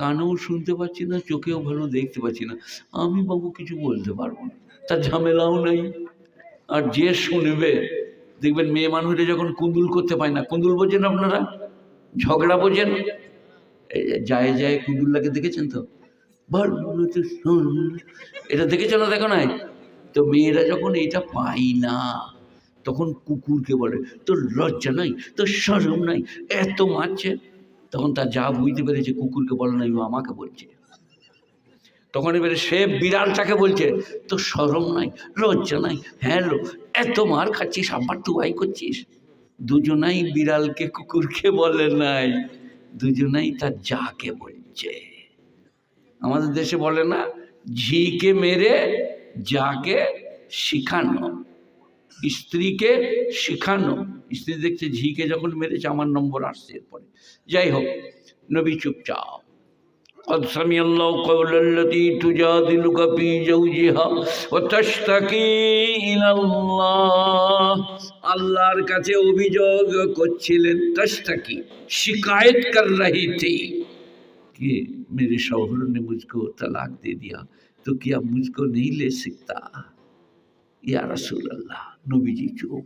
কানেও শুনতে পাচ্ছি না, চোখেও ভালো দেখতে পাচ্ছি না। আমি বাবু কিছু বলতে পারব না। তার ঝামেলাও নেই। আর যে শুনবে, দেখবেন মেয়ে মানুষরা যখন কুন্দুল করতে পায় না, কুন্দুল বোঝেন আপনারা? ঝগড়া বোঝেন? যায় যায় কুন্দুল্লাকে দেখেছেন তো। এটা দেখেছ না দেখো নাই? তো মেয়েরা যখন এটা পাই না, তখন কুকুরকে বলে, তোর লজ্জা নাই? তোর সরম নাই? এত মারছে? তখন তার যা বুঝতে পেরেছে কুকুরকে বলে ও আমাকে বলছে। তখন এবারে সে বিড়ালটাকে বলছে তো সরম নাই, লজ্জা নাই হ্যাঁ লো, এত মার খাচ্ছিস, আবার তুই করছিস? দুজনাই বিড়ালকে, কুকুরকে বলে নাই, দুজনাই তার যাকে বলছে। আমাদের দেশে বলে না, ঝিকে মেরে যাকে শিখানো, স্ত্রীকে শিখানো। স্ত্রী দেখছে ঝিকে যখন মেরেছে আমার নম্বর আসছে এরপরে যাই হোক নবী চুপচাপ قد سمع الله قول التي تجادلك في زوجها وتشتكي إلى الله আল্লাহর কাছে অভিযোগ করছিলেন তস্তাকি शिकायत कर रही थी कि मेरे शौहर ने मुझको तलाक दे दिया तो क्या मुझको नहीं ले सकता ইয়া রসুল আল্লাহ নবীজি চুপ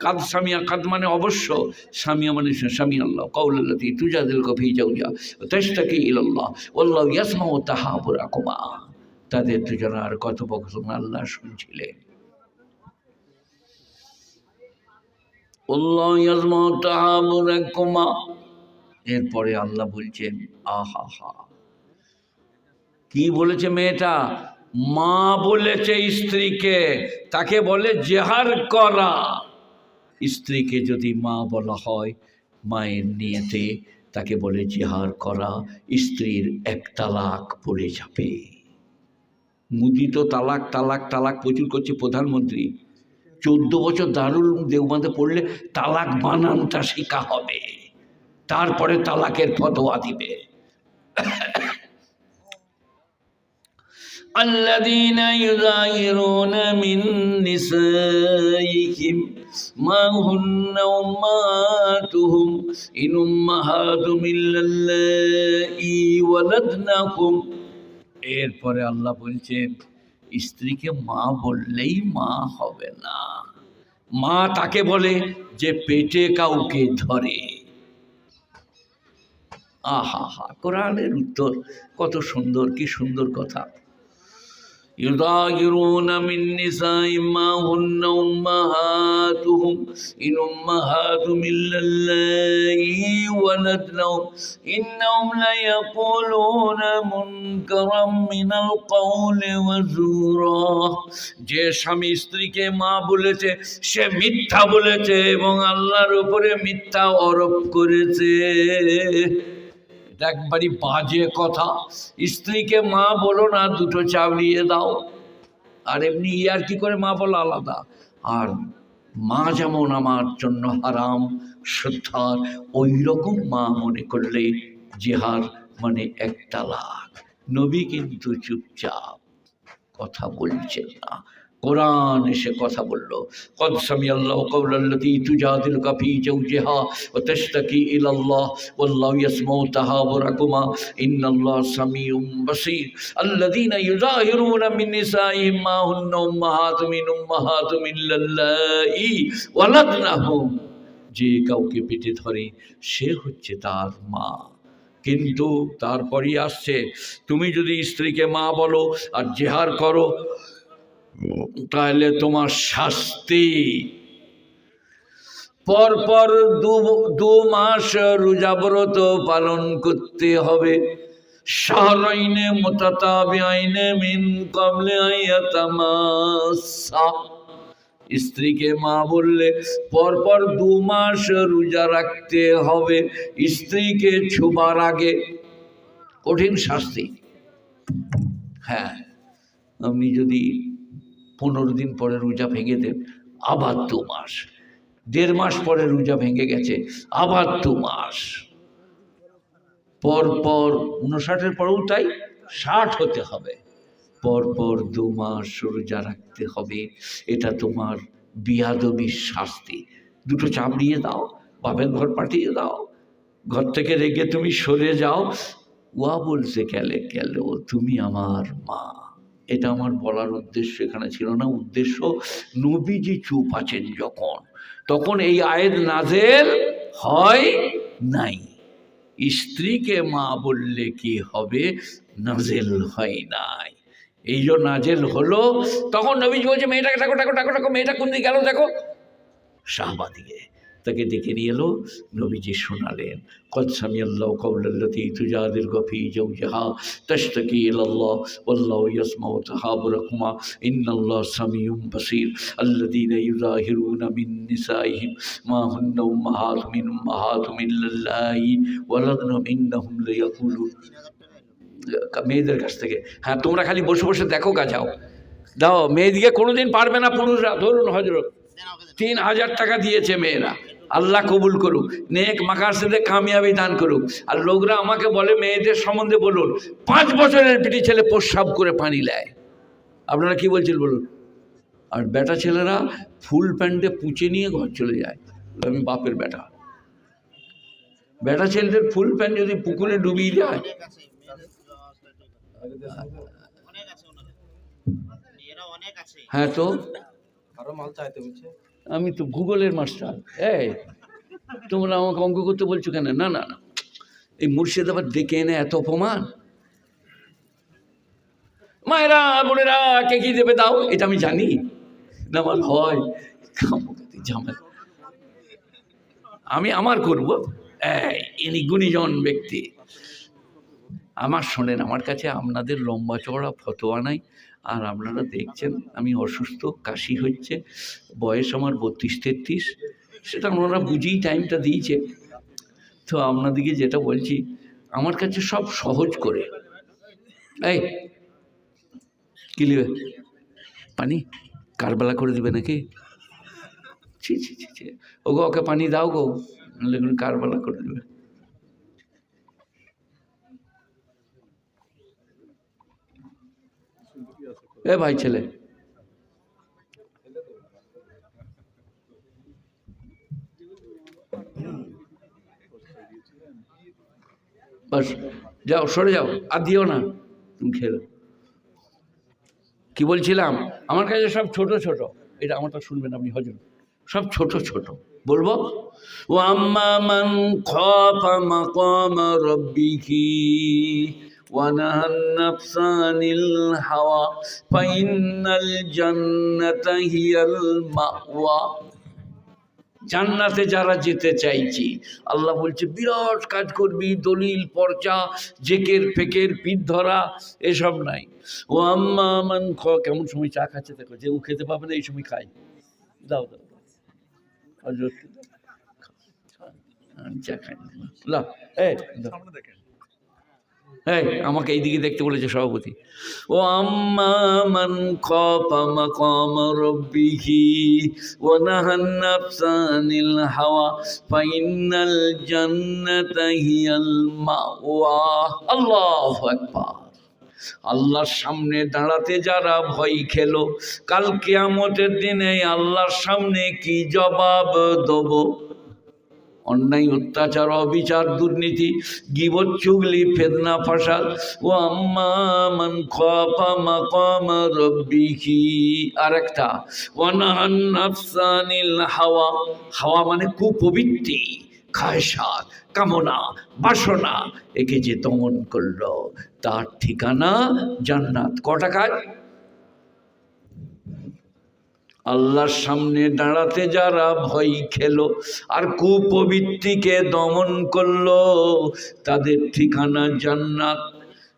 কাদ সামিয়া, কাদ মানে অবশ্য সামিয়া মানে স্বামী আল্লাহ। কৌলাল্লাতি তুজাদিল কফি জাউজা তেস্তাকি ইল্লাহ ওল্লাহ ইয়াসমা ও তাহাবুরা কুমা তাদের দুজনার কথোপকথন আল্লাহ শুনছিলেন। ওল্লাহ ইয়াসমা কুমা এরপরে আল্লাহ বলছেন, আহা হা। কি বলেছে মেয়েটা? মা বলেছে স্ত্রীকে, তাকে বলে জেহার করা। স্ত্রীকে যদি মা বলা হয় মায়ের নিয়েতে তাকে বলে জেহার করা স্ত্রীর এক তালাক পড়ে যাবে মুদি তো তালাক তালাক তালাক প্রচুর করছে প্রধানমন্ত্রী চোদ্দ বছর দারুল দেওবাঁধে পড়লে তালাক বানানটা শেখা হবে তারপরে তালাকের ফতোয়া দিবে الذين يظاهرون من نسائهم ما هن أمهاتهم إن أمهاتهم إلا اللائي ولدنكم এরপরে আল্লাহ বলছেন স্ত্রীকে মা বললেই মা হবে না মা তাকে বলে যে পেটে কাউকে ধরে আহা হা কোরআনের উত্তর কত সুন্দর কি সুন্দর কথা يظاهرون من نساء ما هن أمهاتهم إن أمهاتهم إلا اللائي ولدنهم إنهم ليقولون منكرا من القول وزورا যে স্বামী স্ত্রীকে মা বলেছে সে মিথ্যা বলেছে এবং আল্লাহর উপরে মিথ্যা আরোপ করেছে এটা একবারই বাজে কথা। স্ত্রীকে মা বলো না, দুটো চাবড়িয়ে দাও। আর এমনি ইয়ার কি করে মা বলো? আলাদা। আর মা যেমন আমার জন্য হারাম শ্রদ্ধার ওই রকম মা মনে করলে জেহার মানে এক তালাক নবী কিন্তু চুপচাপ কথা বলছেন না। কোরআন এসে কথা বলল, কদ সামি আল্লাহ কৌলাল্লতি তুজাদিল কাফি চৌজেহা ও তেস্তাকি ইল আল্লাহ ওল্লাহ ইয়াসমৌ তাহা ও রাকুমা ইন আল্লাহ সামি উম বসির। আল্লাদিন ইউজাহিরুন মিন মা হুন্ন উম্মাহাতুম মিন উম্মাহাতুম ইল্লাল্লাহি ওয়ালাদনাহুম যে কাউকে পেটে ধরে, সে হচ্ছে তার মা। কিন্তু তারপরই আসছে, তুমি যদি স্ত্রীকে মা বলো আর জেহার করো তাহলে তোমার শাস্তি। পরপর দু মাস রোজাব্রত পালন করতে হবে। শাহরাইনে, মোতাতাবিআইনে, মিন কাবলে আইয়াতামাসা স্ত্রীকে মা বললে, পরপর দু মাস রোজা রাখতে হবে। স্ত্রীকে ছুবার আগে কঠিন শাস্তি। হ্যাঁ আপনি যদি পনেরো দিন পরে রোজা ভেঙে দেন আবার দু মাস। দেড় মাস পরে রোজা ভেঙে গেছে, আবার দু মাস। পর পর উনষাটের পরেও তাই, ষাট হতে হবে। পর পর দু মাস রোজা রাখতে হবে, এটা তোমার বিয়াদবির শাস্তি। দুটো চামড়িয়ে দাও, বাপের ঘর পাঠিয়ে দাও, ঘর থেকে রেগে তুমি সরে যাও। ওয়া বলছে গেলে গেল তুমি আমার মা। এটা আমার বলার উদ্দেশ্য এখানে ছিল না। উদ্দেশ্য, নবীজি চুপ আছেন যখন, তখন এই আয়ের নাজেল হয় নাই। স্ত্রীকে মা বললে কি হবে? নাজেল হয় নাই। এই যে নাজেল হলো, তখন নবীজি বলছে, মেয়েটাকে ডাকো ডাকো ডাকো ডাকো, মেয়েটা কোন দিকে গেল দেখো? শাহবা দিকে তাকে ডেকে নিয়ে এলো। নবীজি শোনালেন, কদ সামি আল্লাহ কৌল্লাতি তুজাদির গফি জৌজাহা তশতকি ইলাল্লাহ, ওয়াল্লাহু ইয়াসমাউ তাহাবুরাকুমা ইন্নাল্লাহ সামিউম বাসীর, আল্লাযীনা ইউযাহিরুনা মিন নিসাইহিম, মা হুন্না উম্মাহাতুহুম মিন উম্মাহাতুহুম ইল্লাল্লাহি ওয়ালাদনা ইন্নাহুম লায়াকুলুন। মেয়েদের কাছ থেকে হ্যাঁ তোমরা খালি বসে বসে দেখো গা, যাও। দাও মেয়েদিকে কোনোদিন পারবে না পুরুষরা। ধরুন হজরত তিন হাজার টাকা দিয়েছে মেয়েরা। আল্লাহ কবুল করুক নেক মাকাসেদে কামিয়াবি দান করুক। আর লোকরা আমাকে বলে মেয়েদের সম্বন্ধে বলুন পাঁচ বছরের পিটি ছেলে প্রস্রাব করে পানি নেয়। আপনারা কি বলছেন বলুন? আর বেটা ছেলেরা ফুল প্যান্টে পুঁচে নিয়ে ঘর চলে যায়। আমি বাপের বেটা। বেটা ছেলেদের ফুল প্যান্ট যদি পুকুরে ডুবিয়ে যায়। হ্যাঁ তো? আরও মাল চাইতে বলছে আমি তো ভূগোলের মাস্টার। এই, তোমরা আমাকে অঙ্ক করতে বলছো কেন? না না না। এই মুর্শিদাবাদ ডেকে এনে এত অপমান? মায়েরা, বোনেরা, কে কি দেবে দাও? এটা আমি জানি। না, আমার হয়। ঝামেলা আমি আমার করব। ইনি গুণীজন ব্যক্তি। আমার শোনেন, আমার কাছে আপনাদের লম্বা চওড়া ফতোয়া নাই। আর আপনারা দেখছেন আমি অসুস্থ, কাশি হচ্ছে, বয়স আমার বত্রিশ, তেত্রিশ, সেটা ওনারা বুঝেই টাইমটা দিয়েছে। তো আপনাদেরকে যেটা বলছি, আমার কাছে সব সহজ করে। এই, কি লিবে? পানি? কারবেলা করে দিবে নাকি? ছি ছি ছি ছি। ও গো ওকে পানি দাও গো কারবেলা করে দেবে। এ ভাই ছেলে। যাও, সরে যাও, আর দিও না। তুমি খেলো কি বলছিলাম? আমার কাছে সব ছোট ছোট। এটা আমারটা শুনবেন আপনি হজর সব ছোট ছোট। বলব? ও আম্মা মান খাফা ونهى النفس عن الهوى فإن الجنة هي المأوى জান্নাতে যারা যেতে চাইছি আল্লাহ বলছে বিরাট কাজ করবি দলিল পর্চা জেকের ফেকের পিঠ ধরা এসব নাই ও আম্মা মান খ কেমন সময় চা খাচ্ছে দেখো যে ও খেতে পাবে না এই সময় খাই দাও দাও দাও হযরতকে দাও। আমি চা খাই এই, আমাকে এইদিকে দেখতে বলেছে সভাপতি। ও আম্মা মান খাফা মাকাম রাব্বিহি ওয়া নাহান নাফসা হাওয়া ফাইনাল জান্নাতা হিয়াল মাওয়া। আল্লাহু আকবার। আল্লাহর সামনে দাঁড়াতে যারা ভয় খেলো, কাল কিয়ামতের দিনে আল্লাহর সামনে কি জবাব দেবো? অন্যায়, অত্যাচার, অবিচার, দুর্নীতি গিবত চুগলি ফেদনা, ফাসাদ। ও আম্মা মান খাফা মাকাম রাব্বিহি। আরেকটা ওয়ানাহান নাফসানিল হাওয়া। হাওয়া মানে কুপবিত্তি খায়সাত কামনা, বাসনা। একে যে দমন করল, তার ঠিকানা জান্নাত। কটা কাজ? আল্লাহর সামনে দাঁড়াতে যারা ভয় খেলো আর কুপবৃত্তিকে দমন করল, তাদের ঠিকানা জান্নাত।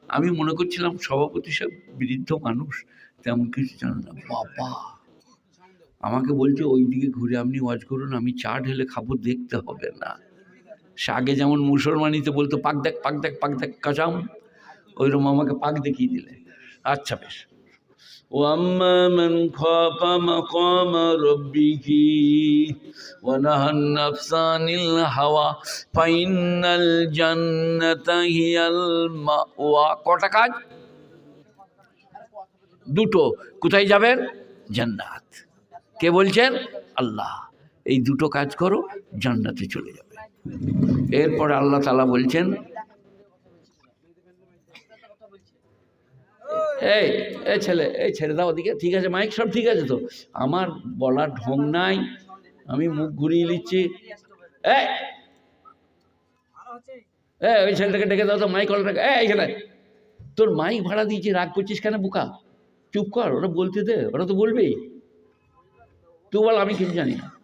আমি মনে করছিলাম সভাপতি সব বৃদ্ধ মানুষ, তেমন কিছু জানে না। বাবা! আমাকে বলছে ওই দিকে ঘুরে আপনি ওয়াজ করুন, আমি চা ঢেলে খাব, দেখতে হবে না। সে আগে যেমন মুসলমানিতে বলতো, পাক দেখ পাক দেখ পাক দেখ কাজাম ওইরকম আমাকে পাক দেখিয়ে দিলে। আচ্ছা বেশ। وأما من خاف مقام ربه ونهى النفس عن الهوى فإن الجنة هي المأوى কটা কাজ দুটো কোথায় যাবেন জান্নাত কে বলছেন আল্লাহ এই দুটো কাজ করো জান্নাতে চলে যাবে এরপরে আল্লাহ তালা বলছেন এই এই ছেলে, এই ছেড়ে দাও ওদিকে। ঠিক আছে, মাইক? সব ঠিক আছে তো? আমার বলার ঢং নাই। আমি মুখ ঘুরিয়ে নিচ্ছি। এই! ওই ছেলেটাকে ডেকে দাও তো, মাইক অলটাকে এই ছেলে! তোর মাইক ভাড়া দিয়েছি, রাগ করছিস কেন বুকা? চুপ কর, ওরা বলতে দে, ওরা তো বলবেই। তুই বল, আমি কিছু জানি না।